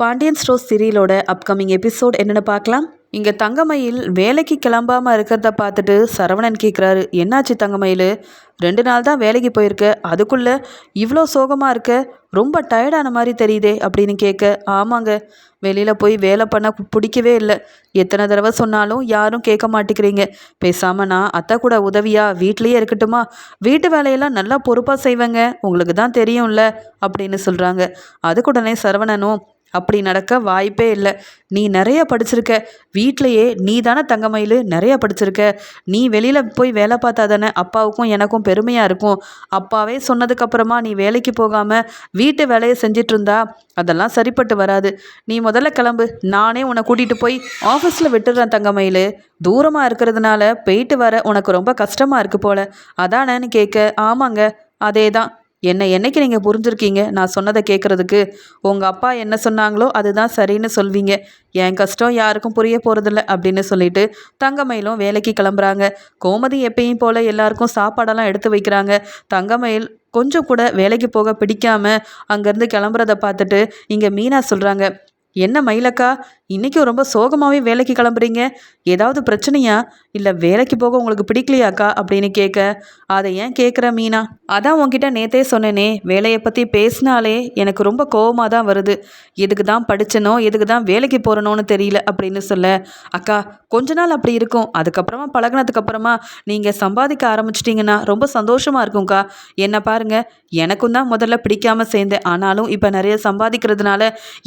Pandian store சீரியலோட upcoming episode என்னென்னு பார்க்கலாம். இங்கே தங்கமயில் வேலைக்கு கிளம்பாமல் இருக்கிறத பார்த்துட்டு சரவணன் கேட்குறாரு என்னாச்சு தங்கமயில்? ரெண்டு நாள் தான் வேலைக்கு போயிருக்க அதுக்குள்ளே இவ்வளோ சோகமாக இருக்க? ரொம்ப டயர்டான மாதிரி தெரியுதே அப்படின்னு கேட்க ஆமாங்க வெளியில் போய் வேலை பண்ண பிடிக்கவே இல்லை. எத்தனை தடவை சொன்னாலும் யாரும் கேட்க மாட்டேங்கிறீங்க. பேசாமல் நான் அத்தை கூட உதவியா வீட்லேயே இருக்கட்டுமா? வீட்டு வேலையெல்லாம் நல்லா பொறுப்பாக செய்வேங்க உங்களுக்கு தான் தெரியும்ல அப்படின்னு சொல்கிறாங்க அதுக்குடனே சரவணனும் அப்படி நடக்க வாய்ப்பே இல்லை. நீ நிறைய படிச்சிருக்க. வீட்லேயே நீ தானே தங்கமயில் நிறைய படிச்சிருக்க. நீ வெளியில் போய் வேலை பார்த்தா தானே அப்பாவுக்கும் எனக்கும் பெருமையாக இருக்கும். அப்பாவே சொன்னதுக்கப்புறமா நீ வேலைக்கு போகாமல் வீட்டு வேலையை செஞ்சிட்டு இருந்தா அதெல்லாம் சரிப்பட்டு வராது. நீ முதல்ல கிளம்பு. நானே உன்னை கூட்டிகிட்டு போய் ஆஃபீஸில் விட்டுடுறேன் தங்கமயில். தூரமாக இருக்கிறதுனால போயிட்டு வர உனக்கு ரொம்ப கஷ்டமாக இருக்குது போல. அதானேன்னு கேட்க ஆமாங்க அதே தான் என்னை என்னைக்கு நீங்கள் புரிஞ்சிருக்கீங்க? நான் சொன்னதை கேட்குறதுக்கு உங்கள் அப்பா என்ன சொன்னாங்களோ அதுதான் சரின்னு சொல்வீங்க. என் கஷ்டம் யாருக்கும் புரிய போகிறதில்ல அப்படின்னு சொல்லிட்டு தங்கமயிலும் வேலைக்கு கிளம்புறாங்க. கோமதி எப்பயும் போல் எல்லாருக்கும் சாப்பாடெல்லாம் எடுத்து வைக்கிறாங்க. தங்கமயில் கொஞ்சம் கூட வேலைக்கு போக பிடிக்காம அங்கேருந்து கிளம்புறத பார்த்துட்டு இங்கே மீனா சொல்கிறாங்க என்ன மயிலக்கா இன்றைக்கும் ரொம்ப சோகமாகவே வேலைக்கு கிளம்புறீங்க? ஏதாவது பிரச்சனையா? இல்லை வேலைக்கு போக உங்களுக்கு பிடிக்கலையாக்கா? அப்படின்னு கேட்க அதை ஏன் கேட்குற மீனா? அதான் உன்கிட்ட நேத்தே சொன்னேனே வேலையை பற்றி பேசினாலே எனக்கு ரொம்ப கோவமாக தான் வருது. எதுக்கு தான் படித்தனோ எதுக்கு தான் வேலைக்கு போகிறனோன்னு தெரியல அப்படின்னு சொல்ல அக்கா கொஞ்ச நாள் அப்படி இருக்கும். அதுக்கப்புறமா பழகினதுக்கப்புறமா நீங்கள் சம்பாதிக்க ஆரம்பிச்சிட்டிங்கன்னா ரொம்ப சந்தோஷமாக இருக்கும்க்கா. என்ன பாருங்க எனக்கும் தான் முதல்ல பிடிக்காமல் சேர்ந்தேன். ஆனாலும் இப்போ நிறைய சம்பாதிக்கிறதுனால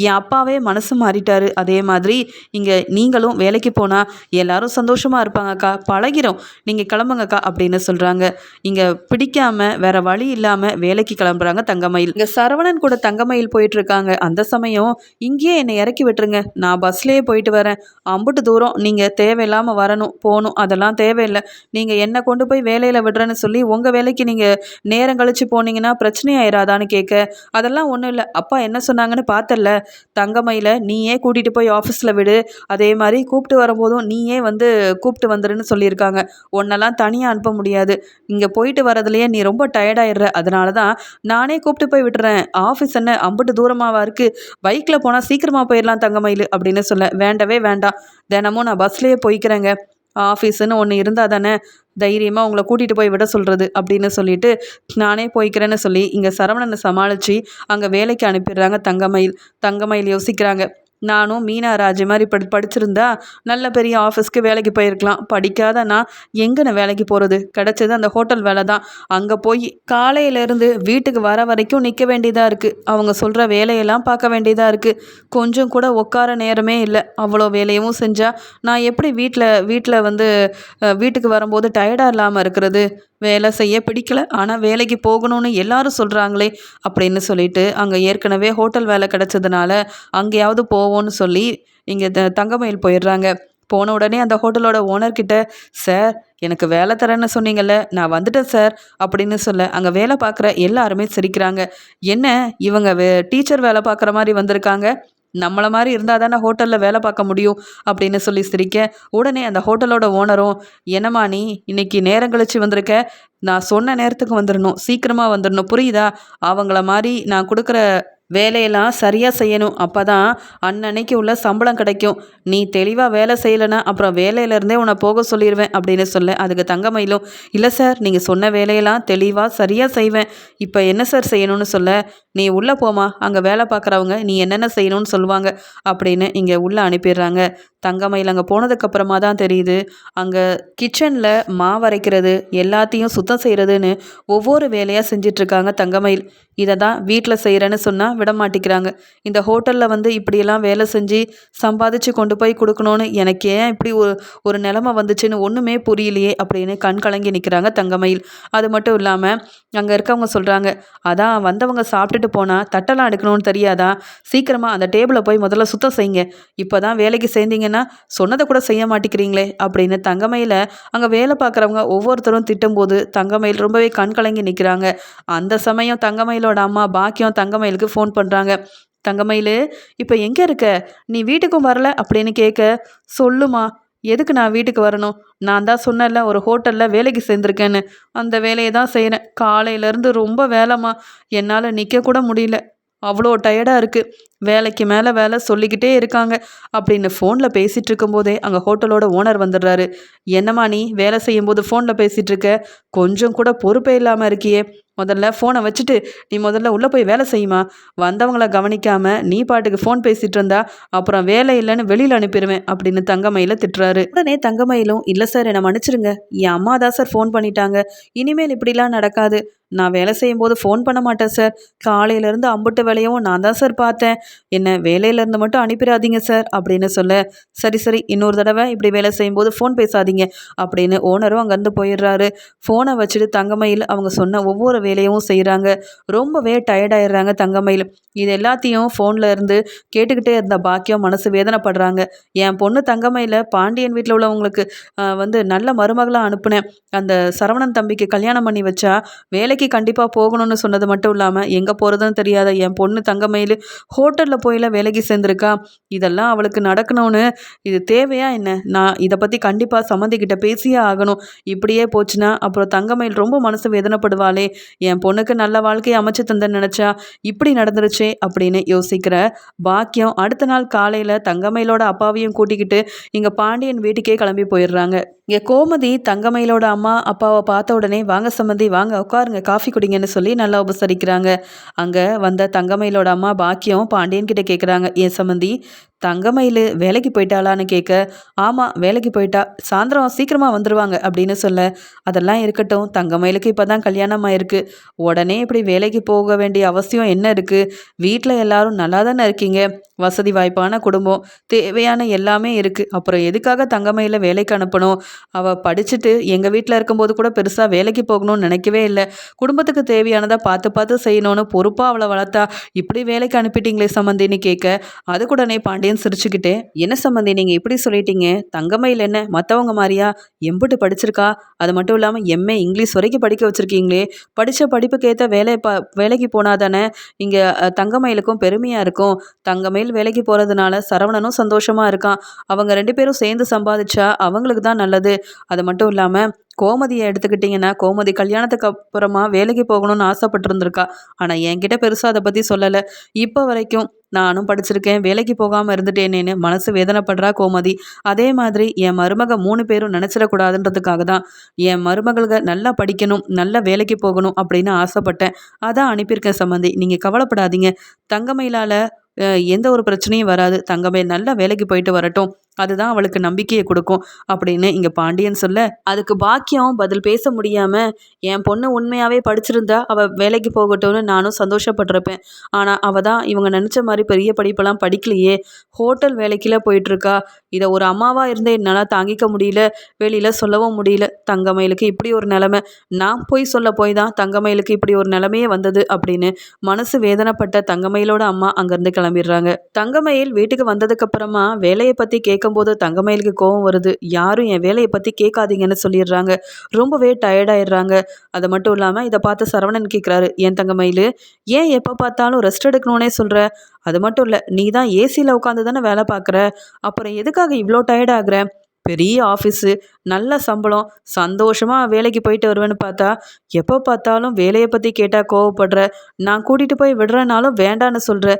என் அப்பாவே மனசு மாறிட்டாரு. அதே மாதிரி மாதிரி இங்கே நீங்களும் வேலைக்கு போனால் எல்லாரும் சந்தோஷமாக இருப்பாங்கக்கா. பழகிறோம் நீங்கள் கிளம்புங்கக்கா அப்படின்னு சொல்கிறாங்க இங்கே பிடிக்காம வேற வழி இல்லாமல் வேலைக்கு கிளம்புறாங்க தங்கமயில். இங்கே சரவணன் கூட தங்கமயில் போயிட்டுருக்காங்க. அந்த சமயம் இங்கேயே என்னை இறக்கி விட்டுருங்க. நான் பஸ்லேயே போயிட்டு வரேன். அம்புட்டு தூரம் நீங்கள் தேவையில்லாமல் வரணும் போகணும் அதெல்லாம் தேவையில்லை. நீங்கள் என்னை கொண்டு போய் வேலையில் விடுறேன்னு சொல்லி உங்கள் வேலைக்கு நீங்கள் நேரம் கழித்து போனீங்கன்னா பிரச்சனை ஆயிராதான்னு கேட்க. அதெல்லாம் ஒன்றும் இல்லை. அப்பா என்ன சொன்னாங்கன்னு பார்த்தல தங்கமயில நீயே கூட்டிகிட்டு போய் ஆஃபீஸில் விடு. அதே மாதிரி கூப்பிட்டு வரும்போதும் நீயே வந்து கூப்பிட்டு வந்துருன்னு சொல்லியிருக்காங்க. உன்னெல்லாம் தனியாக அனுப்ப முடியாது. இங்கே போயிட்டு வரதுலையே நீ ரொம்ப டயர்டாயிடுற அதனால தான் நானே கூப்பிட்டு போய் விட்டுறேன். ஆஃபீஸ் என்ன அம்பிட்டு தூரமாவா இருக்குது பைக்கில் போனால் சீக்கிரமாக போயிடலாம் தங்கமயில் அப்படின்னு சொல்ல வேண்டவே வேண்டாம். தினமும் நான் பஸ்லேயே போய்க்கிறேங்க. ஆஃபீஸுன்னு ஒன்று இருந்தால் தானே தைரியமாக உங்களை கூட்டிகிட்டு போய் விட சொல்கிறது அப்படின்னு சொல்லிட்டு நானே போய்க்கிறேன்னு சொல்லி இங்கே சரவணனை சமாளித்து அங்கே வேலைக்கு அனுப்பிடுறாங்க தங்கமயில். தங்கமயில் யோசிக்கிறாங்க. நானும் மீனா ராஜ் மாதிரி படி படிச்சிருந்தா நல்ல பெரிய ஆஃபீஸ்க்கு வேலைக்கு போயிருக்கலாம். படிக்காத நான் எங்கே வேலைக்கு போகிறது கிடச்சது அந்த ஹோட்டல் வேலை தான். அங்கே போய் காலையிலேருந்து வீட்டுக்கு வர வரைக்கும் நிற்க வேண்டியதாக இருக்குது அவங்க சொல்கிற வேலையெல்லாம் பார்க்க வேண்டியதாக இருக்குது கொஞ்சம் கூட உட்கார நேரமே இல்லை. அவ்வளோ வேலையும் செஞ்சால் நான் எப்படி வீட்டில் வீட்டில் வந்து வீட்டுக்கு வரும்போது டயர்டாக இல்லாமல் இருக்கிறது? வேலை செய்ய பிடிக்கல. ஆனால் வேலைக்கு போகணும்னு எல்லாரும் சொல்கிறாங்களே அப்படின்னு சொல்லிட்டு அங்கே ஏற்கனவே ஹோட்டல் வேலை கிடச்சதுனால அங்கேயாவது போவோன்னு சொல்லி இங்கே த தங்கமயில் போயிடுறாங்க. போன உடனே அந்த ஹோட்டலோட ஓனர்கிட்ட சார் எனக்கு வேலை தரேன்னு சொன்னீங்கல்ல நான் வந்துட்டேன் சார் அப்படின்னு சொல்ல அங்கே வேலை பார்க்குற எல்லாருமே சிரிக்கிறாங்க. என்ன இவங்க வே டீச்சர் வேலை பார்க்குற மாதிரி வந்திருக்காங்க? நம்மளை மாதிரி இருந்தால் தானே ஹோட்டலில் வேலை பார்க்க முடியும் அப்படின்னு சொல்லி சிரிக்க உடனே அந்த ஹோட்டலோட ஓனரும் என்னம்மா நீ இன்னைக்கு நேரம் கழிச்சு வந்திருக்க? நான் சொன்ன நேரத்துக்கு வந்துடணும் சீக்கிரமாக வந்துடணும் புரியுதா? அவங்கள மாதிரி நான் கொடுக்குற வேலையெல்லாம் சரியாக செய்யணும். அப்போ தான் அன்னன்னைக்கு உள்ள சம்பளம் கிடைக்கும். நீ தெளிவாக வேலை செய்யலைன்னா அப்புறம் வேலையிலேருந்தே உன்னை போக சொல்லிடுவேன் அப்படின்னு சொல்ல அதுக்கு தங்கமயிலும் இல்லை சார் நீங்கள் சொன்ன வேலையெல்லாம் தெளிவாக சரியாக செய்வேன். இப்போ என்ன சார் செய்யணும்னு சொல்ல? நீ உள்ளே போமா அங்கே வேலை பார்க்குறவங்க நீ என்னென்ன செய்யணும்னு சொல்லுவாங்க. அப்படின்னு இங்கே உள்ளே அனுப்பிடுறாங்க. தங்கமயில் அங்கே போனதுக்கப்புறமா தான் தெரியுது. அங்கே கிச்சனில் மாவரைக்கிறது எல்லாத்தையும் சுத்தம் செய்கிறதுன்னு ஒவ்வொரு வேலையாக செஞ்சிட்ருக்காங்க தங்கமயில். இதை தான் வீட்டில் செய்கிறேன்னு சொன்னால் விட மாட்டேங்கிறாங்க இந்த ஹோட்டலில் வந்து இப்படியெல்லாம் வேலை செஞ்சு சம்பாதிச்சு கொண்டு போய் கொடுக்கணும்னு எனக்கு ஏன் இப்படி ஒரு ஒரு நிலமை வந்துச்சுன்னு ஒன்றுமே புரியலையே அப்படின்னு கண் கலங்கி நிற்கிறாங்க தங்கமயில். அது மட்டும் இல்லாமல் அங்கே இருக்கவங்க சொல்கிறாங்க அதான் வந்தவங்க சாப்பிட்டுட்டு போனால் தட்டெல்லாம் எடுக்கணும்னு தெரியாதா? சீக்கிரமாக அந்த டேபிளை போய் முதல்ல சுத்தம் செய்யுங்க. இப்போ தான் வேலைக்கு சேர்ந்தீங்கன்னா சொன்னதை கூட செய்ய மாட்டேங்கிறீங்களே அப்படின்னு தங்கமயில அங்கே வேலை பார்க்குறவங்க ஒவ்வொருத்தரும் திட்டும்போது தங்கமயில் ரொம்பவே கண் கலங்கி நிற்கிறாங்க அந்த சமயம் தங்கமயிலோட அம்மா பாக்கியம் தங்கமயிலுக்கு ஃபோன் பண்ணுறாங்க தங்கமயிலு இப்போ எங்கே இருக்க? நீ வீட்டுக்கும் வரல? அப்படின்னு கேட்க சொல்லுமா எதுக்கு நான் வீட்டுக்கு வரணும்? நான் தான் சொன்னேன்ல ஒரு ஹோட்டலில் வேலைக்கு சேர்ந்துருக்கேன்னு. அந்த வேலையை தான் செய்கிறேன் காலையிலேருந்து ரொம்ப வேலைம்மா. என்னால் நிற்க கூட முடியல. அவ்வளோ டயர்டாக இருக்குது வேலைக்கு மேலே வேலை சொல்லிக்கிட்டே இருக்காங்க. அப்படின்னு ஃபோனில் பேசிகிட்டு இருக்கும்போதே அங்கே ஹோட்டலோட ஓனர் வந்துடுறாரு. என்னம்மா நீ வேலை செய்யும்போது ஃபோனில் பேசிகிட்டு இருக்க? கொஞ்சம் கூட பொறுப்பே இல்லாமல் இருக்கியே. முதல்ல ஃபோனை வச்சுட்டு நீ முதல்ல உள்ளே போய் வேலை செய்யுமா? வந்தவங்கள கவனிக்காமல் நீ பாட்டுக்கு ஃபோன் பேசிகிட்டு இருந்தா அப்புறம் வேலை இல்லைன்னு வெளியில் அனுப்பிடுவேன் அப்படின்னு தங்கமயில திட்டுறாரு. உடனே தங்கமயிலும் இல்லை சார் என்னை மன்னிச்சிருங்க. என் அம்மா தான் சார் ஃபோன் பண்ணிட்டாங்க. இனிமேல் இப்படிலாம் நடக்காது. நான் வேலை செய்யும்போது ஃபோன் பண்ண மாட்டேன் சார் காலையிலேருந்து அம்புட்டு வேலையவும் நான் தான் சார் பார்த்தேன். என்ன வேலையிலேருந்து மட்டும் அனுப்பிடாதீங்க சார் அப்படின்னு சொல்ல சரி சரி இன்னொரு தடவை இப்படி வேலை செய்யும்போது ஃபோன் பேசாதீங்க அப்படின்னு ஓனரும் அங்கேருந்து போயிடுறாரு. ஃபோனை வச்சுட்டு தங்கமயில் அவங்க சொன்ன ஒவ்வொரு வேலையும் செய்கிறாங்க ரொம்பவே டயர்டாயிடுறாங்க தங்கமயில். இது எல்லாத்தையும் ஃபோனில் இருந்து கேட்டுக்கிட்டே இருந்த பாக்கியம் மனசு வேதனைப்படுறாங்க. என் பொண்ணு தங்கமயில பாண்டியன் வீட்டில் உள்ளவங்களுக்கு வந்து நல்ல மருமகளாக அனுப்புனேன். அந்த சரவணன் தம்பிக்கு கல்யாணம் பண்ணி வச்சா வேலைக்கு கண்டிப்பாக போகணும்னு சொன்னது மட்டும் இல்லாமல் எங்கே போகிறதுன்னு தெரியாத என் பொண்ணு தங்கமயில் ஹோட்டலில் போயெல்லாம் வேலைக்கு சேர்ந்துருக்கா? இதெல்லாம் அவளுக்கு நடக்கணும்னு. இது தேவையா என்ன? நான் இதை பற்றி கண்டிப்பாக சம்மந்திக்கிட்ட பேசியே ஆகணும். இப்படியே போச்சுன்னா அப்புறம் தங்கமயில் ரொம்ப மனசு வேதனைப்படுவாளே. என் பொண்ணுக்கு நல்ல வாழ்க்கையை அமைச்சு தந்தேன்னு நினச்சா இப்படி நடந்துருச்சே அப்படின்னு யோசிக்கிற பாக்கியம் அடுத்த நாள் காலையில் தங்கமயிலோட அப்பாவையும் கூட்டிக்கிட்டு இங்கே பாண்டியன் வீட்டுக்கே கிளம்பி போயிடுறாங்க. இங்கே கோமதி தங்கமயிலோட அம்மா அப்பாவை பார்த்த உடனே வாங்க சம்மந்தி வாங்க உட்காருங்க காஃபி குடிங்கன்னு சொல்லி நல்லா உபசரிக்கிறாங்க. அங்கே வந்த தங்கமயிலோட அம்மா பாக்கியம் பாண்டியன் கிட்ட கேட்குறாங்க ஏன் சம்மந்தி தங்கமயில் வேலைக்கு போயிட்டாளான்னு கேட்க ஆமாம் வேலைக்கு போயிட்டா சாயந்தரம் சீக்கிரமாக வந்துடுவாங்க அப்படின்னு சொல்ல அதெல்லாம் இருக்கட்டும் தங்கமயிலுக்கு இப்போ தான் கல்யாணம் ஆயிருக்கு. உடனே இப்படி வேலைக்கு போக வேண்டிய அவசியம் என்ன இருக்குது வீட்டில் எல்லாரும் நல்லா தானே இருக்கீங்க? வசதி வாய்ப்பான குடும்பம் தேவையான எல்லாமே இருக்குது அப்புறம் எதுக்காக தங்கமயில வேலைக்கு அனுப்பணும்? அவள் படிச்சுட்டு எங்கள் வீட்டில் இருக்கும்போது கூட பெருசாக வேலைக்கு போகணும்னு நினைக்கவே இல்லை. குடும்பத்துக்கு தேவையானதை பார்த்து பார்த்து செய்யணும்னு பொறுப்பாக அவளை வளர்த்தா இப்படி வேலைக்கு அனுப்பிட்டீங்களே சம்மந்தின்னு கேட்க அது பாண்டிய பாண்டியன் அப்படின்னு என்ன சம்மந்தி நீங்கள் இப்படி சொல்லிட்டீங்க? தங்கமையில் என்ன? மற்றவங்க மாதிரியா? எம்பிட்டு படிச்சிருக்கா? அது மட்டும் இல்லாமல் எம்ஏ இங்கிலீஷ் வரைக்கும் படிக்க வச்சுருக்கீங்களே? படித்த படிப்புக்கேற்ற வேலை ப வேலைக்கு போனால் தானே இங்கே தங்கமயிலுக்கும் பெருமையாக இருக்கும். தங்கமயில் வேலைக்கு போகிறதுனால சரவணனும் சந்தோஷமாக இருக்கான். அவங்க ரெண்டு பேரும் சேர்ந்து சம்பாதிச்சா அவங்களுக்கு தான் நல்லது. அது மட்டும் இல்லாமல் கோமதியை எடுத்துக்கிட்டிங்கன்னா கோமதி கல்யாணத்துக்கு அப்புறமா வேலைக்கு போகணும்னு ஆசைப்பட்டிருந்துருக்கா. ஆனால் என்கிட்ட பெருசாக அதை பற்றி சொல்லலை. இப்போ வரைக்கும் நானும் படிச்சிருக்கேன். வேலைக்கு போகாமல் இருந்துட்டேனேன்னு மனசு வேதனைப்படுறா கோமதி. அதே மாதிரி என் மருமக மூணு பேரும் நினச்சிடக்கூடாதுன்றதுக்காக தான் என் மருமகளுக நல்லா படிக்கணும் நல்லா வேலைக்கு போகணும் அப்படின்னு ஆசைப்பட்டேன். அதான் அனுப்பியிருக்கேன் சம்மந்தி நீங்கள் கவலைப்படாதீங்க. தங்கமயிலால் எந்த ஒரு பிரச்சனையும் வராது. தங்கமே நல்லா வேலைக்கு போயிட்டு வரட்டும். அதுதான் அவளுக்கு நம்பிக்கையை கொடுக்கும் அப்படின்னு இங்கே பாண்டியன் சொல்ல அதுக்கு பாக்கியம் பதில் பேச முடியாமல் என் பொண்ணு உண்மையாகவே படிச்சிருந்தா அவள் வேலைக்கு போகட்டும்னு நானும் சந்தோஷப்பட்டிருப்பேன். ஆனால் அவள் தான் இவங்க நினச்ச மாதிரி பெரிய படிப்பெல்லாம் படிக்கலையே. ஹோட்டல் வேலைக்கில போயிட்டுருக்கா. இதை ஒரு அம்மாவாக இருந்து என்னால் தாங்கிக்க முடியல வெளியில் சொல்லவும் முடியல. தங்கமயிலுக்கு இப்படி ஒரு நிலமை. நான் போய் சொல்ல போய் தான் தங்கமயிலுக்கு இப்படி ஒரு நிலமையே வந்தது அப்படின்னு மனசு வேதனைப்பட்ட தங்கமயிலோட அம்மா அங்கேருந்து கிளம்பிடுறாங்க. தங்கமயில் வீட்டுக்கு வந்ததுக்கப்புறமா வேலையை பற்றி கேட்கும்போது தங்கமயிலுக்கு கோவம் வருது. யாரும் என் வேலையை பற்றி கேட்காதீங்கன்னு சொல்லிடுறாங்க. ரொம்பவே டயர்டாயிடுறாங்க அது மட்டும் இல்லாமல் இதை பார்த்து சரவணன் கேட்குறாரு என் தங்கமயில்? ஏன் எப்போ பார்த்தாலும் ரெஸ்ட் எடுக்கணும்னே சொல்கிற அது மட்டும் இல்லை நீ தான் ஏசியில் உட்காந்து தானே வேலை பார்க்குற? அப்புறம் எதுக்காக இவ்வளோ டயர்டாகிற பெரிய ஆஃபீஸு நல்ல சம்பளம் சந்தோஷமாக வேலைக்கு போயிட்டு வருவேன்னு பார்த்தா எப்போ பார்த்தாலும் வேலையை பற்றி கேட்டால் கோவப்படுற நான் கூட்டிகிட்டு போய் விடுறேனாலும் வேண்டான்னு சொல்கிற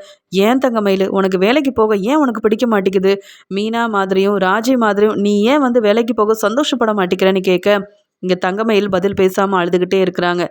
ஏன் தங்கமயில் உனக்கு வேலைக்கு போக ஏன் உனக்கு பிடிக்க மாட்டேங்குது? மீனா மாதிரியும் ராஜி மாதிரியும் நீ ஏன் வந்து வேலைக்கு போக சந்தோஷப்பட மாட்டேங்கிறேன்னு கேட்க இங்கே தங்கமயில் பதில் பேசாமல் அழுதுகிட்டே இருக்கிறாங்க.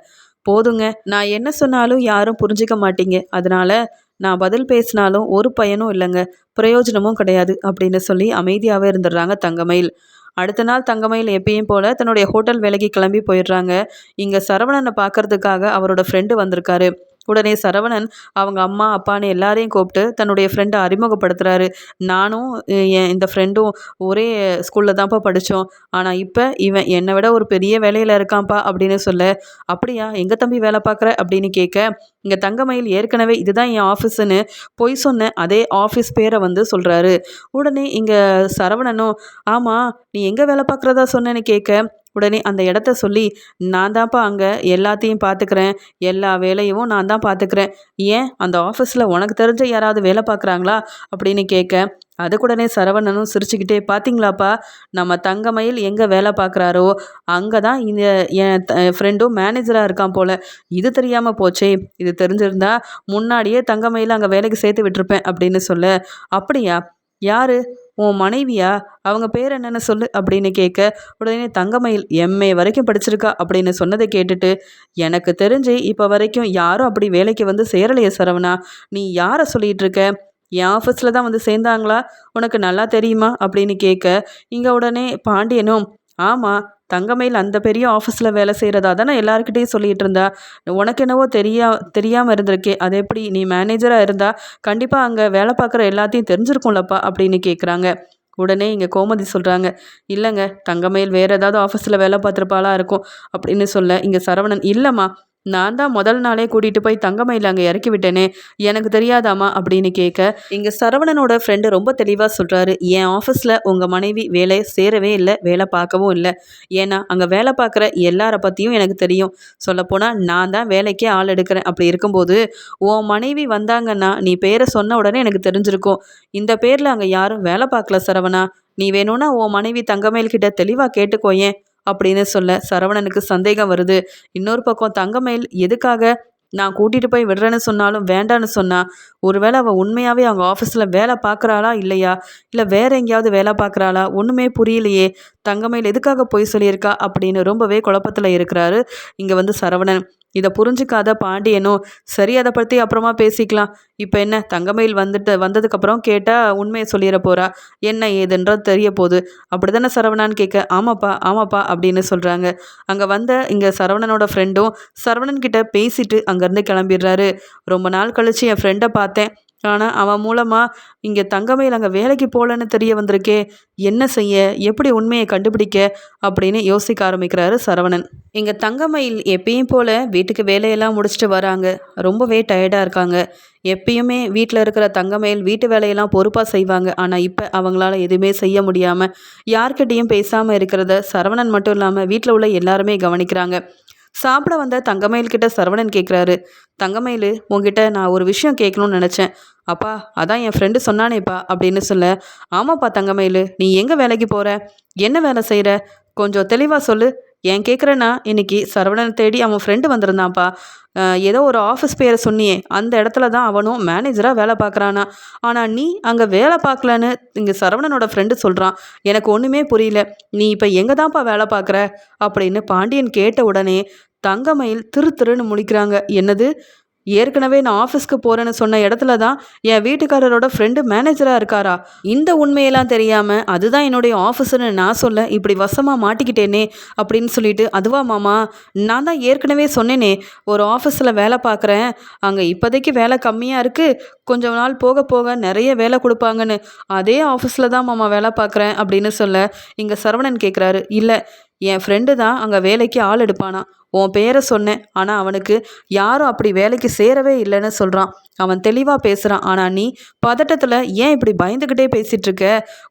போதுங்க நான் என்ன சொன்னாலும் யாரும் புரிஞ்சிக்க மாட்டீங்க. அதனால் நான் பதில் பேசினாலும் ஒரு பயனும் இல்லைங்க. பிரயோஜனமும் கிடையாது அப்படின்னு சொல்லி அமைதியாகவே இருந்துடுறாங்க தங்கமயில். அடுத்த நாள் தங்கமயில் எப்பயும் போல் தன்னுடைய ஹோட்டல் வேலைக்கு கிளம்பி போயிடுறாங்க. இங்கே சரவணனை பார்க்கறதுக்காக அவரோட ஃப்ரெண்டு வந்திருக்காரு. உடனே சரவணன் அவங்க அம்மா அப்பான்னு எல்லாரையும் கூப்பிட்டு தன்னுடைய ஃப்ரெண்டை அறிமுகப்படுத்துகிறாரு நானும் என் இந்த ஃப்ரெண்டும் ஒரே ஸ்கூலில் தான்ப்பா படித்தோம் ஆனால் இப்போ இவன் என்னை விட ஒரு பெரிய வேலையில் இருக்கான்ப்பா அப்படின்னு சொல்ல அப்படியா எங்கள் தம்பி வேலை பார்க்குற? அப்படின்னு கேட்க இங்கே தங்கமயில் ஏற்கனவே இதுதான் என் ஆஃபீஸுன்னு பொய் சொன்ன அதே ஆஃபீஸ் பேரை வந்து சொல்கிறாரு உடனே இங்கே சரவணனும் ஆமாம் நீ எங்கே வேலை பார்க்குறதா சொன்னேன்னு கேட்க உடனே அந்த இடத்த சொல்லி நான் தான்ப்பா அங்கே எல்லாத்தையும் பார்த்துக்கிறேன் எல்லா வேலையும் நான் தான் பார்த்துக்கிறேன் ஏன்? அந்த ஆஃபீஸில் உனக்கு தெரிஞ்ச யாராவது வேலை பார்க்குறாங்களா அப்படின்னு கேட்க அதுக்குடனே சரவணனும் சிரிச்சுக்கிட்டே பார்த்தீங்களாப்பா நம்ம தங்கமயில் எங்கே வேலை பார்க்குறாரோ அங்கே தான் இந்த என் ஃப்ரெண்டும் மேனேஜராக இருக்கான் போல். இது தெரியாமல் போச்சே. இது தெரிஞ்சிருந்தா முன்னாடியே தங்கமயில் அங்கே வேலைக்கு சேர்த்து விட்டுருப்பேன். அப்படின்னு சொல்ல அப்படியா? யார்? உன் மனைவியா? அவங்க பேர் என்னென்னு சொல்லு அப்படின்னு கேட்க உடனே தங்கமயில் எம்ஏ வரைக்கும் படிச்சிருக்கா? அப்படின்னு சொன்னதை கேட்டுட்டு எனக்கு தெரிஞ்சு இப்போ வரைக்கும் யாரும் அப்படி வேலைக்கு வந்து சேரலையே சரவணா. நீ யாரை சொல்லிகிட்டு இருக்க? என் ஆஃபீஸில் தான் வந்து சேர்ந்தாங்களா? உனக்கு நல்லா தெரியுமா? அப்படின்னு கேட்க இங்கே உடனே பாண்டியனும் ஆமாம் தங்கமயில் அந்த பெரிய ஆஃபீஸில் வேலை செய்கிறதா தானே எல்லாருக்கிட்டேயும் சொல்லிகிட்டு இருந்தா உனக்கு என்னவோ தெரியா தெரியாமல் இருந்திருக்கே. அது எப்படி? நீ மேனேஜராக இருந்தால் கண்டிப்பாக அங்கே வேலை பார்க்குற எல்லாத்தையும் தெரிஞ்சிருக்கும்லப்பா அப்படின்னு கேட்குறாங்க உடனே இங்கே கோமதி சொல்கிறாங்க இல்லைங்க தங்கமயில் வேறு ஏதாவது ஆஃபீஸில் வேலை பார்த்துருப்பாளா இருக்கும் அப்படின்னு சொல்ல இங்கே சரவணன் இல்லைம்மா. நான் தான் முதல் நாளே கூட்டிகிட்டு போய் தங்கமயில் அங்கே இறக்கி விட்டேனே. எனக்கு தெரியாதாமா அப்படின்னு கேட்க இங்கே சரவணனோட ஃப்ரெண்டு ரொம்ப தெளிவாக சொல்கிறாரு என் ஆஃபீஸில் உங்கள் மனைவி வேலை சேரவே இல்லை வேலை பார்க்கவும் இல்லை. ஏன்னா அங்கே வேலை பார்க்குற எல்லார பற்றியும் எனக்கு தெரியும். சொல்லப்போனால் நான் தான் வேலைக்கே ஆள் எடுக்கிறேன். அப்படி இருக்கும்போது உன் மனைவி வந்தாங்கன்னா நீ பேரை சொன்ன உடனே எனக்கு தெரிஞ்சிருக்கும். இந்த பேரில் அங்கே யாரும் வேலை பார்க்கல சரவணா. நீ வேணும்னா உன் மனைவி தங்கமயில்கிட்ட தெளிவாக கேட்டுக்கோயேன் அப்படின்னு சொல்ல சரவணனுக்கு சந்தேகம் வருது. இன்னொரு பக்கம் தங்கமயில் எதுக்காக? நான் கூட்டிகிட்டு போய் விடுறேன்னு சொன்னாலும் வேண்டான்னு சொன்னா ஒருவேளை அவள் உண்மையாகவே அவங்க ஆஃபீஸில் வேலை பார்க்குறாளா இல்லையா? இல்லை வேற எங்கேயாவது வேலை பார்க்குறாளா? ஒன்றுமே புரியலையே. தங்கமயில் எதுக்காக போய் சொல்லியிருக்கா? அப்படின்னு ரொம்பவே குழப்பத்தில் இருக்கிறாரு இங்கே வந்து சரவணன். இதை புரிஞ்சுக்காத பாண்டியனும் சரி அதை பற்றி அப்புறமா பேசிக்கலாம். இப்போ என்ன தங்கமயில் வந்துட்டு வந்ததுக்கப்புறம் கேட்டால் உண்மையை சொல்லிட போகிறா என்ன ஏதுன்றது தெரிய போகுது அப்படி தானே சரவணான்னு கேட்க ஆமாப்பா ஆமாப்பா அப்படின்னு சொல்கிறாங்க அங்கே வந்த இங்கே சரவணனோட ஃப்ரெண்டும் சரவணன் கிட்ட பேசிட்டு அங்கேருந்து கிளம்பிடுறாரு. ரொம்ப நாள் கழித்து என் ஃப்ரெண்டை பார்த்தேன். ஆனால் அவன் மூலமாக இங்கே தங்கமயில் அங்கே வேலைக்கு போகலன்னு தெரிய வந்திருக்கே. என்ன செய்ய? எப்படி உண்மையை கண்டுபிடிக்க? அப்படின்னு யோசிக்க ஆரம்பிக்கிறாரு சரவணன். இங்கே தங்கமயில் எப்பயும் போல் வீட்டுக்கு வேலையெல்லாம் முடிச்சுட்டு வராங்க. ரொம்பவே டயர்டாக இருக்காங்க. எப்பயுமே வீட்டில் இருக்கிற தங்கமயில் வீட்டு வேலையெல்லாம் பொறுப்பாக செய்வாங்க. ஆனால் இப்போ அவங்களால எதுவுமே செய்ய முடியாமல் யார்கிட்டையும் பேசாமல் இருக்கிறத சரவணன் மட்டும் இல்லாமல் வீட்டில் உள்ள எல்லாருமே கவனிக்கிறாங்க. சாப்பிட வந்த தங்கமயில் கிட்ட சரவணன் கேட்குறாரு தங்கமயில் உங்ககிட்ட நான் ஒரு விஷயம் கேட்கணும்னு நினச்சேன். அப்பா அதான் என் ஃப்ரெண்டு சொன்னானேப்பா அப்படின்னு சொல்ல ஆமாப்பா தங்கமயில் நீ எங்கே வேலைக்கு போகிற என்ன வேலை செய்கிற கொஞ்சம் தெளிவாக சொல்லு. ஏன் கேட்குறேன்னா இன்னைக்கு சரவணனை தேடி அவன் ஃப்ரெண்டு வந்திருந்தான்ப்பா. ஏதோ ஒரு ஆஃபீஸ் பேரை சொன்னியே அந்த இடத்துல தான் அவனும் மேனேஜராக வேலை பார்க்குறானா ஆனால் நீ அங்கே வேலை பார்க்கலன்னு இங்கே சரவணனோட ஃப்ரெண்டு சொல்கிறான் எனக்கு ஒன்றுமே புரியல. நீ இப்போ எங்கே தான்ப்பா வேலை பார்க்குற அப்படின்னு பாண்டியன் கேட்ட உடனே தங்கமயில் திரு திருன்னு முடிக்கிறாங்க என்னது? ஏற்கனவே நான் ஆஃபீஸ்க்கு போகிறேன்னு சொன்ன இடத்துல தான் என் வீட்டுக்காரரோட ஃப்ரெண்டு மேனேஜராக இருக்காரா? இந்த உண்மையெல்லாம் தெரியாமல் அதுதான் என்னுடைய ஆஃபீஸுன்னு நான் சொல்ல இப்படி வசமாக மாட்டிக்கிட்டேனே அப்படின்னு சொல்லிட்டு அதுவா மாமா? நான் தான் ஏற்கனவே சொன்னேனே ஒரு ஆஃபீஸில் வேலை பார்க்குறேன் அங்கே இப்போதைக்கு வேலை கம்மியாக இருக்குது கொஞ்சம் நாள் போக போக நிறைய வேலை கொடுப்பாங்கன்னு அதே ஆஃபீஸில் தான் மாமா வேலை பார்க்குறேன் அப்படின்னு சொல்ல இங்கே சரவணன் கேட்குறாரு இல்லை என் ஃப்ரெண்டு தான் அங்கே வேலைக்கு ஆள் எடுப்பானா? உன் பேரை சொன்னேன். ஆனால் அவனுக்கு யாரும் அப்படி வேலைக்கு சேரவே இல்லைன்னு சொல்கிறான் அவன் தெளிவாக பேசுகிறான் ஆனால் நீ பதட்டத்தில் ஏன் இப்படி பயந்துக்கிட்டே பேசிகிட்ருக்க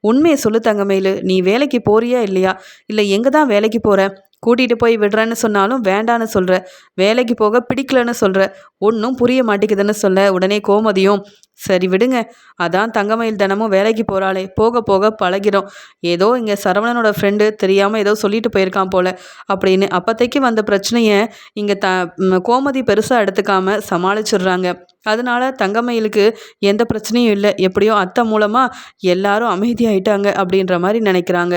உண்மையை சொல்லு தங்கமேலு நீ வேலைக்கு போறியா இல்லையா? இல்லை எங்கே தான் வேலைக்கு போகிற கூட்டிகிட்டு போய் விடுறேன்னு சொன்னாலும் வேண்டான்னு சொல்கிற வேலைக்கு போக பிடிக்கலன்னு சொல்கிற ஒன்றும் புரிய மாட்டேங்குதுன்னு சொல்ல. உடனே கோமதியும் சரி விடுங்க. அதான் தங்கமயில் தினமும் வேலைக்கு போகிறாளே போக போக பழகிடும் ஏதோ இங்கே சரவணனோட ஃப்ரெண்டு தெரியாமல் ஏதோ சொல்லிட்டு போயிருக்கான் போல அப்படின்னு அப்போத்தைக்கு வந்த பிரச்சனையை இங்கே த கோமதி பெருசாக எடுத்துக்காம சமாளிச்சிடுறாங்க. அதனால தங்கமயிலுக்கு எந்த பிரச்சனையும் இல்லை. எப்படியோ அத்தை மூலமாக எல்லாரும் அமைதியாயிட்டாங்க அப்படின்ற மாதிரி நினைக்கிறாங்க.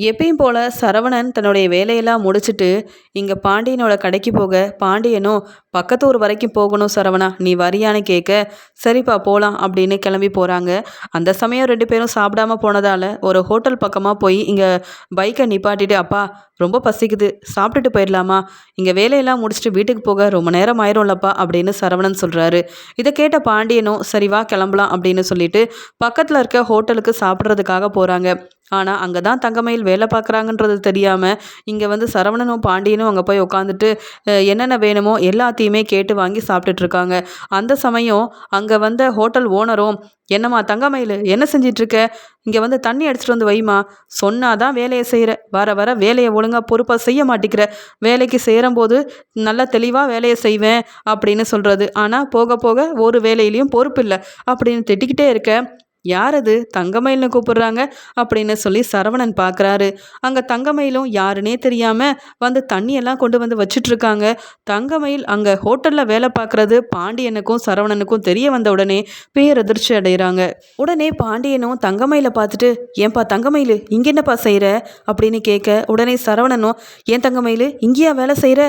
எப்பயும் போல் சரவணன் தன்னுடைய வேலையெல்லாம் முடிச்சுட்டு இங்கே பாண்டியனோட கடைக்கு போக பாண்டியனும் பக்கத்தூர் வரைக்கும் போகணும் சரவணா நீ வரியான்னு கேட்க சரிப்பா போகலாம் அப்படின்னு கிளம்பி போகிறாங்க அந்த சமயம் ரெண்டு பேரும் சாப்பிடாம போனதால் ஒரு ஹோட்டல் பக்கமாக போய் இங்கே பைக்கை நிப்பாட்டிட்டு அப்பா ரொம்ப பசிக்குது சாப்பிட்டுட்டு போயிடலாமா? இங்கே வேலையெல்லாம் முடிச்சுட்டு வீட்டுக்கு போக ரொம்ப நேரம் ஆயிரும்லப்பா அப்படின்னு சரவணன் சொல்கிறாரு இதை கேட்ட பாண்டியனும் சரி வா கிளம்பலாம் அப்படின்னு சொல்லிட்டு பக்கத்தில் இருக்க ஹோட்டலுக்கு சாப்பிட்றதுக்காக போகிறாங்க ஆனால் அங்கே தான் தங்கமயில் வேலை பார்க்குறாங்கன்றது தெரியாமல் இங்கே வந்து சரவணனும் பாண்டியனும் அங்கே போய் உட்காந்துட்டு என்னென்ன வேணுமோ எல்லாத்தையுமே கேட்டு வாங்கி சாப்பிட்டுட்ருக்காங்க அந்த சமயம் அங்கே வந்த ஹோட்டல் ஓனரும் என்னம்மா தங்கமயில் என்ன செஞ்சிட்ருக்க? இங்கே வந்து தண்ணி அடிச்சிட்டு வந்து வைமா சொன்னாதான் வேலையை செய்கிற வர வர வேலையை ஒழுங்காக பொறுப்பாக செய்ய மாட்டேங்கிற வேலைக்கு சேரும்போது நல்லா தெளிவாக வேலையை செய்வேன் அப்படின்னு சொல்கிறது ஆனால் போக போக ஒரு வேலையிலையும் பொறுப்பு இல்லை. அப்படின்னு திட்டிக்கிட்டே இருக்க யார் அது? தங்கமயில்னு கூப்பிடுறாங்க அப்படின்னு சொல்லி சரவணன் பார்க்குறாரு அங்கே தங்கமயிலும் யாருன்னே தெரியாமல் வந்து தண்ணியெல்லாம் கொண்டு வந்து வச்சிட்ருக்காங்க. தங்கமயில் அங்கே ஹோட்டலில் வேலை பார்க்குறது பாண்டியனுக்கும் சரவணனுக்கும் தெரிய வந்த உடனே பேரதிர்ச்சி அடைகிறாங்க உடனே பாண்டியனும் தங்கமயிலை பார்த்துட்டு ஏன்பா தங்கமயில் இங்கே என்னப்பா செய்கிற அப்படின்னு கேட்க உடனே சரவணனும் ஏன் தங்கமயில் இங்கேயா வேலை செய்கிற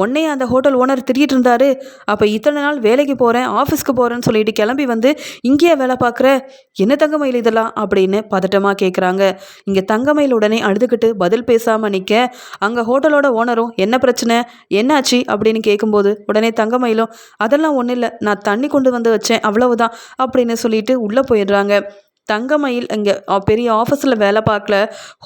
உடனே அந்த ஹோட்டல் ஓனர் திரியிட்டு இருந்தாரு. அப்போ இத்தனை நாள் வேலைக்கு போகிறேன் ஆஃபீஸ்க்கு போகிறேன்னு சொல்லிட்டு கிளம்பி வந்து இங்கேயா வேலை பார்க்குற என்ன தங்கமயில் இதெல்லாம்? அப்படின்னு பதட்டமாக கேட்குறாங்க இங்கே தங்கமயில் உடனே அழுதுகிட்டு பதில் பேசாமல் நிற்க அங்கே ஹோட்டலோட ஓனரும் என்ன பிரச்சனை? என்னாச்சு? அப்படின்னு கேட்கும்போது உடனே தங்கமயிலும் அதெல்லாம் ஒன்றும் இல்லை. நான் தண்ணி கொண்டு வந்து வச்சேன். அவ்வளவுதான். அப்படின்னு சொல்லிட்டு உள்ளே போயிடுறாங்க. தங்கமயில் இங்கே பெரிய ஆஃபீஸில் வேலை பார்க்கல.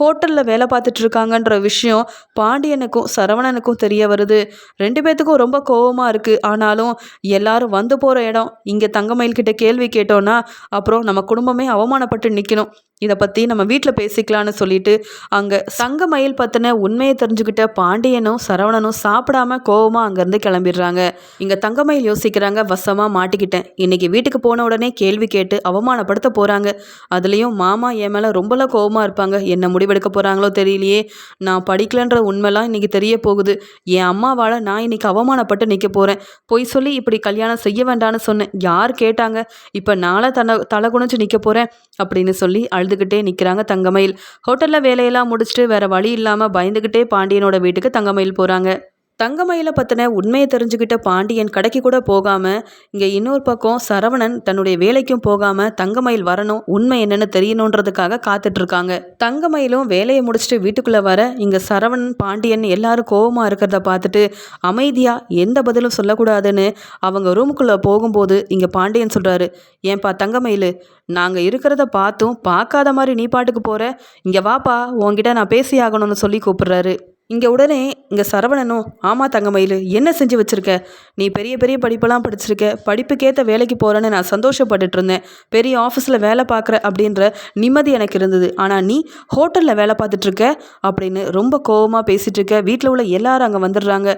ஹோட்டலில் வேலை பார்த்துட்டு இருக்காங்கன்ற விஷயம் பாண்டியனுக்கும் சரவணனுக்கும் தெரிய வருது. ரெண்டு பேர்த்துக்கும் ரொம்ப கோபமாக இருக்குது ஆனாலும் எல்லாரும் வந்து போகிற இடம் இங்கே தங்கமயில் கிட்ட கேள்வி கேட்டோன்னா அப்புறம் நம்ம குடும்பமே அவமானப்பட்டு நிற்கணும் இதை பற்றி நம்ம வீட்டில் பேசிக்கலான்னு சொல்லிட்டு அங்கே சங்க மயில் பற்றின உண்மையை தெரிஞ்சுக்கிட்ட பாண்டியனும் சரவணனும் சாப்பிடாம கோவமாக அங்கேருந்து கிளம்பிடுறாங்க. இங்கே தங்கமயில் யோசிக்கிறாங்க வசமாக மாட்டிக்கிட்டேன். இன்றைக்கி வீட்டுக்கு போன உடனே கேள்வி கேட்டு அவமானப்படுத்த போகிறாங்க அதுலேயும் மாமா என் மேலே ரொம்பலாம் கோவமாக இருப்பாங்க. என்ன முடிவெடுக்க போகிறாங்களோ தெரியலையே. நான் படிக்கலன்ற உண்மைலாம் இன்றைக்கி தெரிய போகுது. என் அம்மாவால் நான் இன்றைக்கி அவமானப்பட்டு நிற்க போகிறேன் பொய் சொல்லி இப்படி கல்யாணம் செய்ய வேண்டான்னு சொன்னேன். யார் கேட்டாங்க? இப்போ நாளை தலை தலை குனிஞ்சு நிற்க போகிறேன் அப்படின்னு சொல்லி அழுதுகிட்டே நிற்கிறாங்க தங்கமயில். ஹோட்டலில் வேலையெல்லாம் முடிச்சுட்டு வேறு வழி இல்லாமல் பயந்துக்கிட்டே பாண்டியனோட வீட்டுக்கு தங்கமயில் போகிறாங்க தங்கமயில பற்றின உண்மையை தெரிஞ்சுக்கிட்ட பாண்டியன் கடைக்கு கூட போகாமல் இங்கே இன்னொரு பக்கம் சரவணன் தன்னுடைய வேலைக்கும் போகாமல் தங்கமயில் வரணும் உண்மை என்னென்னு தெரியணுன்றதுக்காக காத்துட்ருக்காங்க. தங்கமயிலும் வேலையை முடிச்சுட்டு வீட்டுக்குள்ளே வர இங்கே சரவணன் பாண்டியன் எல்லாரும் கோபமாக இருக்கிறத பார்த்துட்டு அமைதியாக எந்த பதிலும் சொல்லக்கூடாதுன்னு அவங்க ரூமுக்குள்ளே போகும்போது இங்கே பாண்டியன் சொல்கிறாரு ஏன்பா தங்கமயில் நாங்கள் இருக்கிறத பார்த்தும் பார்க்காத மாதிரி நீ பாட்டுக்கு போகிற இங்கே வாப்பா உங்ககிட்ட நான் பேசி ஆகணும்னு சொல்லி கூப்பிட்றாரு. இங்கே உடனே இங்கே சரவணனும் ஆமாம் தங்கமயில் என்ன செஞ்சு வச்சுருக்க? நீ பெரிய பெரிய படிப்பெல்லாம் படிச்சிருக்க. படிப்புக்கேற்ற வேலைக்கு போகிறேன்னு நான் சந்தோஷப்பட்டுட்டு இருந்தேன். பெரிய ஆஃபீஸில் வேலை பார்க்குற அப்படின்ற நிம்மதி எனக்கு இருந்தது. ஆனால் நீ ஹோட்டலில் வேலை பார்த்துட்ருக்க அப்படின்னு ரொம்ப கோபமாக பேசிகிட்டு இருக்க. வீட்டில் உள்ள எல்லாரும் அங்கே வந்துடுறாங்க.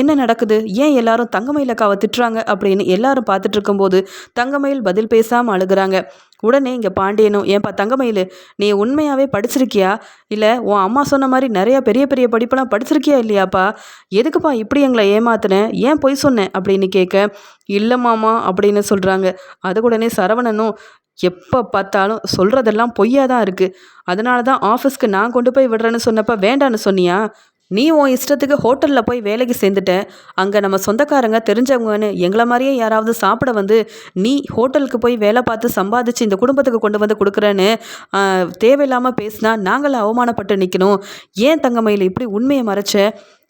என்ன நடக்குது? ஏன் எல்லாரும் தங்கமயில் அக்காவை திட்டுறாங்க? அப்படின்னு எல்லாரும் பார்த்துட்டு இருக்கும்போது தங்கமயில் பதில் பேசாமல் அழுகிறாங்க. உடனே இங்கே பாண்டியனும் ஏன்பா தங்கமயில் நீ உண்மையாகவே படிச்சிருக்கியா? இல்லை உன் அம்மா சொன்ன மாதிரி நிறையா பெரிய பெரிய படிப்பெல்லாம் படிச்சிருக்கியா இல்லையாப்பா? எதுக்குப்பா இப்படி எங்களை ஏமாத்தினேன் ஏன் பொய் சொன்னேன் அப்படின்னு கேட்க இல்லை மாமா அப்படின்னு சொல்கிறாங்க அது உடனே சரவணனும் எப்போ பார்த்தாலும் சொல்கிறதெல்லாம் பொய்யாக தான் இருக்குது அதனால தான் ஆஃபீஸ்க்கு நான் கொண்டு போய் விடுறேன்னு சொன்னப்போ வேண்டான்னு சொன்னியா? நீ உன் இஷ்டத்துக்கு ஹோட்டலில் போய் வேலைக்கு சேர்ந்துட்ட அங்கே நம்ம சொந்தக்காரங்க தெரிஞ்சவங்கன்னு எங்களை மாதிரியே யாராவது சாப்பிட வந்து நீ ஹோட்டலுக்கு போய் வேலை பார்த்து சம்பாதிச்சு இந்த குடும்பத்துக்கு கொண்டு வந்து கொடுக்குறேன்னு தேவையில்லாமல் பேசினா நாங்களும் அவமானப்பட்டு நிற்கணும் ஏன் தங்கமயில் இப்படி உண்மையை மறைச்ச?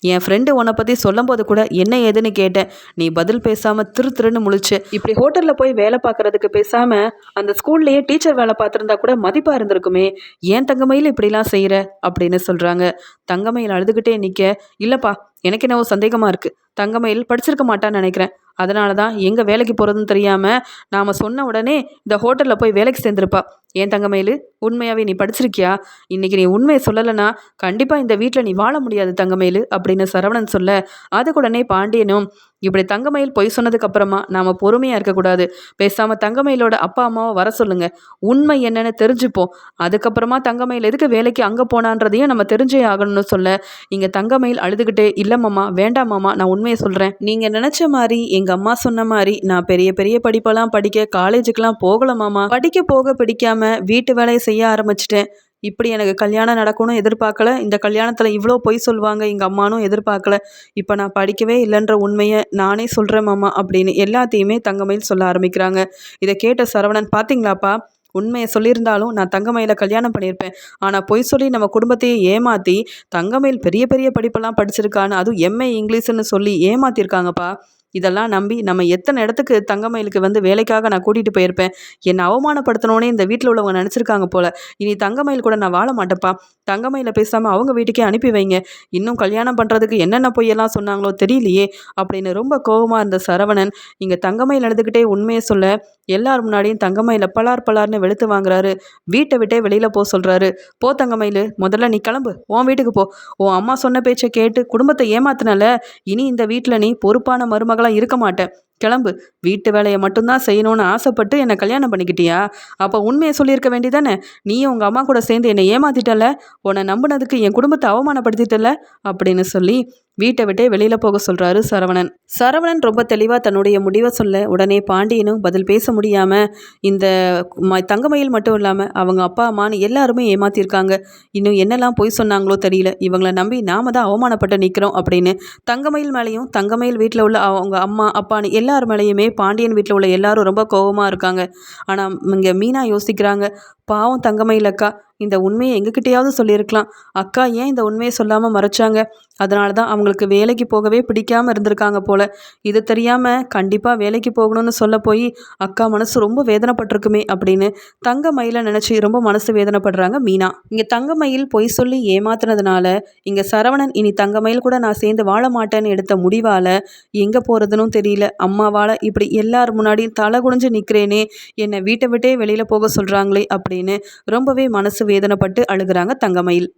என் ஃப்ரெண்டு உன்னை பற்றி சொல்லும்போது கூட என்ன ஏதுன்னு கேட்டேன். நீ பதில் பேசாமல் திரு திருன்னு முழிச்சு இப்படி ஹோட்டலில் போய் வேலை பார்க்குறதுக்கு பேசாமல் அந்த ஸ்கூல்லையே டீச்சர் வேலை பார்த்துருந்தா கூட மதிப்பாக இருந்திருக்குமே. ஏன் தங்கமையில் இப்படிலாம் செய்கிற அப்படின்னு சொல்கிறாங்க தங்கமயில் அழுதுகிட்டே நிற்க இல்லைப்பா எனக்கு என்னவோ சந்தேகமாக இருக்குது தங்கமயில் படிச்சிருக்க மாட்டான்னு நினைக்கிறேன். அதனால தான் எங்கே வேலைக்கு போகிறதுன்னு தெரியாமல் நாம் சொன்ன உடனே இந்த ஹோட்டலில் போய் வேலைக்கு சேர்ந்துருப்பா. ஏன் தங்கமயிலு உண்மையாகவே நீ படிச்சிருக்கியா? இன்றைக்கி நீ உண்மையை சொல்லலைன்னா கண்டிப்பாக இந்த வீட்டில் நீ வாழ முடியாது தங்கமயில் அப்படின்னு சரவணன் சொல்ல. அது உடனே பாண்டியனும். இப்படி தங்கமயில் பொய் சொன்னதுக்கப்புறமா நாம் பொறுமையாக இருக்கக்கூடாது பேசாமல் தங்கமயிலோட அப்பா அம்மாவை வர சொல்லுங்கள் உண்மை என்னென்னு தெரிஞ்சுப்போம். அதுக்கப்புறமா தங்கமயில் எதுக்கு வேலைக்கு அங்கே போனான்றதையும் நம்ம தெரிஞ்சே ஆகணும்னு சொல்ல. இங்கே தங்கமயில் அழுதுகிட்டே இல்லை மாமா வேண்டாம் மாமா நான் உண்மையை சொல்கிறேன் நீங்கள் நினச்ச மாதிரி எங்கள் அம்மா சொன்ன மாதிரி நான் பெரிய பெரிய படிப்பெல்லாம் படிக்க காலேஜுக்கெல்லாம் போகலாமாமா படிக்க போக பிடிக்காம வீட்டு வேலையை செய்ய ஆரம்பிச்சிட்டேன். இப்படி எனக்கு கல்யாணம் நடக்கணும் எதிர்பார்க்கல. இந்த கல்யாணத்தில் இவ்வளோ பொய் சொல்லுவாங்க எங்கள் அம்மானும் எதிர்பார்க்கல. இப்போ நான் படிக்கவே இல்லைன்ற உண்மையை நானே சொல்கிறேன் மாமா அப்படின்னு எல்லாத்தையுமே தங்கமயில் சொல்ல ஆரம்பிக்கிறாங்க. இதை கேட்ட சரவணன் பார்த்தீங்களாப்பா உண்மையை சொல்லியிருந்தாலும் நான் தங்கமயில கல்யாணம் பண்ணியிருப்பேன். ஆனால் பொய் சொல்லி நம்ம குடும்பத்தையே ஏமாற்றி தங்கமயில் பெரிய பெரிய படிப்பெல்லாம் படிச்சிருக்கான்னு அதுவும் எம்ஏ இங்கிலீஷ்னு சொல்லி ஏமாத்திருக்காங்கப்பா. இதெல்லாம் நம்பி நம்ம எத்தனை இடத்துக்கு தங்கமயிலுக்கு வந்து வேலைக்காக நான் கூட்டிகிட்டு போயிருப்பேன்? என்னை அவமானப்படுத்தணுன்னே இந்த வீட்டில் உள்ளவங்க நினச்சிருக்காங்க போல. இனி தங்கமயில் கூட நான் வாழ மாட்டேப்பா தங்கமயில பேசாமல் அவங்க வீட்டுக்கே அனுப்பி வைங்க. இன்னும் கல்யாணம் பண்ணுறதுக்கு என்னென்ன பொய்யெல்லாம் சொன்னாங்களோ தெரியலையே அப்படின்னு ரொம்ப கோபமாக இருந்த சரவணன் இங்கே தங்கமயில் நடந்துக்கிட்டே உண்மையை சொல்ல எல்லார் முன்னாடியும் தங்கமயில பலார் பலார்னு வெளுத்து வாங்குறாரு. வீட்டை விட்டே வெளியில் போக சொல்கிறாரு போ தங்கமயில் முதல்ல நீ கிளம்பு. உன் வீட்டுக்கு போ. உன் அம்மா சொன்ன பேச்சை கேட்டு குடும்பத்தை ஏமாத்தினால. இனி இந்த வீட்டில் நீ பொறுப்பான மருமகளாக இருக்க மாட்டேன். கிளம்பு. வீட்டு வேலையை மட்டும்தான் செய்யணும்னு ஆசைப்பட்டு என்னை கல்யாணம் பண்ணிக்கிட்டியா? அப்போ உண்மையை சொல்லியிருக்க வேண்டியதானே? நீயும் உங்கள் அம்மா கூட சேர்ந்து என்னை ஏமாத்திட்டல உன்னை நம்பினதுக்கு என் குடும்பத்தை அவமானப்படுத்திட்டல அப்படின்னு சொல்லி வீட்டை விட்டே வெளியில் போக சொல்கிறாரு சரவணன். சரவணன் ரொம்ப தெளிவாக தன்னுடைய முடிவை சொல்ல உடனே பாண்டியனும் பதில் பேச முடியாமல் இந்த ம தங்கமயில் மட்டும் இல்லாமல் அவங்க அப்பா அம்மான்னு எல்லாருமே ஏமாத்திருக்காங்க. இன்னும் என்னெல்லாம் பொய் சொன்னாங்களோ தெரியல. இவங்கள நம்பி நாம தான் அவமானப்பட்டு நிற்கிறோம் அப்படின்னு தங்கமயில் மேலேயும் தங்கமயில் வீட்டில் உள்ள அவங்க அம்மா அப்பான்னு எல்லார் மேலேயுமே பாண்டியன் வீட்டில் உள்ள எல்லாரும் ரொம்ப கோபமாக இருக்காங்க. ஆனால் இங்கே மீனா யோசிக்கிறாங்க. பாவம் தங்கமயிலக்கா இந்த உண்மையை எங்ககிட்டயாவது சொல்லியிருக்கலாம். அக்கா ஏன் இந்த உண்மையை சொல்லாமல் மறைச்சாங்க? அதனால தான் அவங்களுக்கு வேலைக்கு போகவே பிடிக்காமல் இருந்திருக்காங்க போல. இது தெரியாமல் கண்டிப்பாக வேலைக்கு போகணும்னு சொல்ல போய் அக்கா மனசு ரொம்ப வேதனைப்பட்டிருக்குமே அப்படின்னு தங்க மயில நினச்சி ரொம்ப மனசு வேதனைப்படுறாங்க மீனா. இங்கே தங்க மயில் பொய் சொல்லி ஏமாத்துனதுனால இங்கே சரவணன் இனி தங்க மயில் கூட நான் சேர்ந்து வாழ மாட்டேன்னு எடுத்த முடிவால் எங்கே போகிறதுனும் தெரியல. அம்மாவால் இப்படி எல்லார் முன்னாடியும் தலை குனிஞ்சு நிற்கிறேனே என்னை வீட்டை விட்டே வெளியில் போக சொல்கிறாங்களே அப்படின்னு ரொம்பவே மனசு வேதனைப்பட்டு அழுகிறாங்க தங்கமயில்.